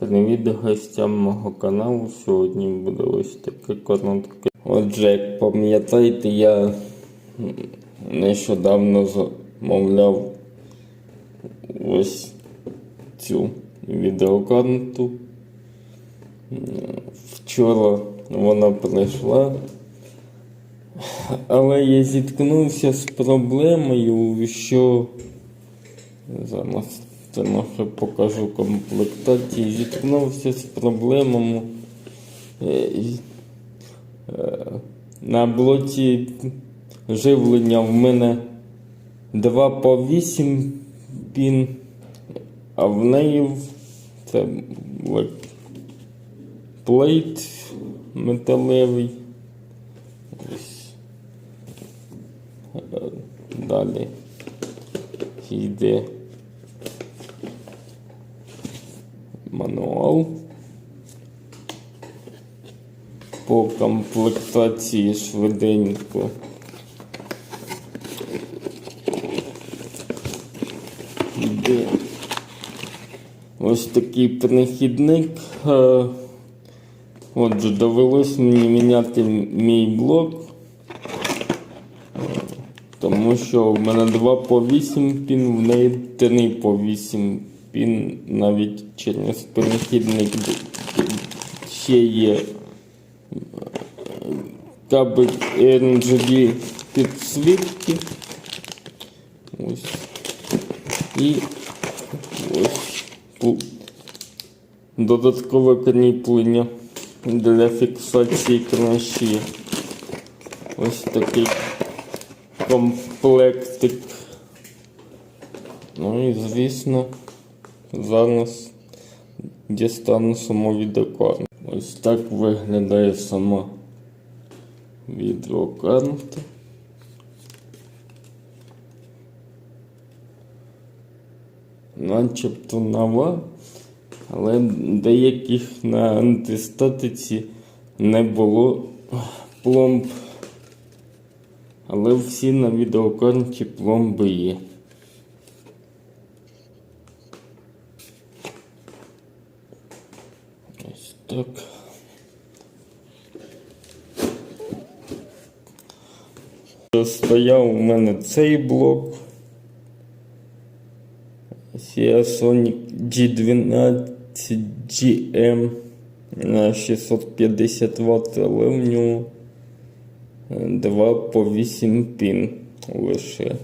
Привіт гостям мого каналу. Сьогодні буде ось таке коротке. Отже, як пам'ятаєте, я нещодавно замовляв ось цю відеокарту. Вчора вона прийшла, але я зіткнувся з проблемою, що Зараз трохи покажу комплектації. Зіткнувся з проблемами. е, е, На блоці живлення в мене 2 по 8 пін, а в неї це плейт металевий. Ось. Е, Далі йде мануал. По комплектації швиденько. Йде ось такий перехідник. Е, Отже, довелось мені міняти мій блок. Тому що в мене 2 по 8 пін, в неї 3 по 8 пін, навіть через перехідник ще є кабель RGB підсвітки. Ось. І ось додаткове кріплення для фіксації кращі. Ось такий комплектик. Ну і звісно, зараз дістану саму відеокарту. Ось так виглядає сама відеокарта. Начебто нова, але деяких на антистатиці не було пломб. Але всі на відеокарті пломби є. Ось так. Стояв у мене цей блок. Seasonic G12 GM на 650 Вт, але в нього 2 по 8 пін лише.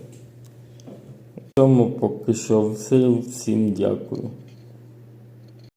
В цьому поки що все. Всім дякую.